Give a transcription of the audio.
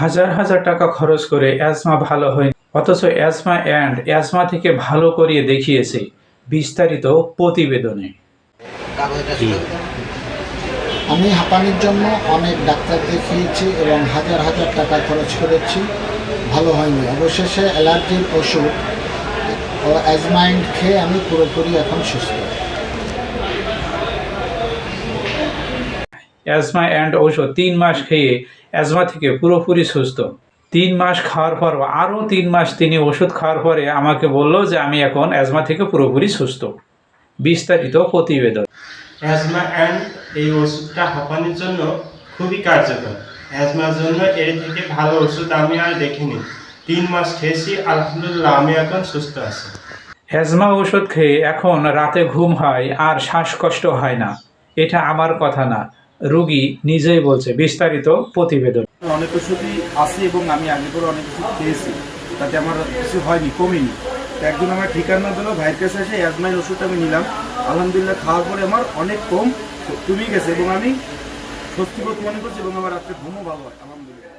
হাজার হাজার টাকা খরচ করে অ্যাজমা ভালো হয় অথচ অ্যাজমা অ্যান্ড অ্যাজমা থেকে ভালো করিয়ে দেখিয়েছে বিস্তারিত প্রতিবেদনে। আমি হাঁপানির জন্য অনেক ডাক্তার দেখিয়েছি এবং হাজার হাজার টাকা খরচ করেছি, ভালো হয়নি। অবশেষে অ্যালার্জির ওষুধ ও অ্যাজমাইন্ড খেয়ে আমি পুরোপুরি এখন সুস্থ। অ্যাজমা অ্যান্ড ঔষধ তিন মাস খেয়ে অ্যাজমা থেকে পুরোপুরি সুস্থ। তিন মাস খাওয়ার পর আরও তিন মাস তিনি ওষুধ খাওয়ার পরে আমাকে বলল যে আমি এখন অ্যাজমা থেকে পুরোপুরি সুস্থ। বিস্তারিত প্রতিবেদন। অ্যাজমা অ্যান্ড এই ওষুধটা হাঁপানির জন্য খুবই কার্যকর। অ্যাজমার জন্য এর থেকে ভালো ওষুধ আমি আর দেখিনি। তিন মাস খেয়েছি আলহামদুলিল্লাহ আমি এখন সুস্থ আছি। অ্যাজমা ওষুধ খেয়ে এখন রাতে ঘুম হয় আর শ্বাসকষ্ট হয় না। এটা আমার কথা না। রুগী নিজেই বলছে, বিস্তারিত প্রতিবেদন। অনেক ওষুধই আছে এবং আমি আগে করে অনেক ওষুধ খেয়েছি। তাতে আমার কিছু হয়নি, কমিনি। একজন আমার ঠিকানা দিল, ভাইয়ের কাছে এসে অ্যাজমাইন ওষুধটা আমি নিলাম। আলহামদুলিল্লাহ খাওয়ার পরে আমার অনেক কম কমে গেছে এবং আমি স্বস্তিবোধ মনে করছি এবং আমার রাত্রে ঘুমও ভালো হয়, আলহামদুলিল্লাহ।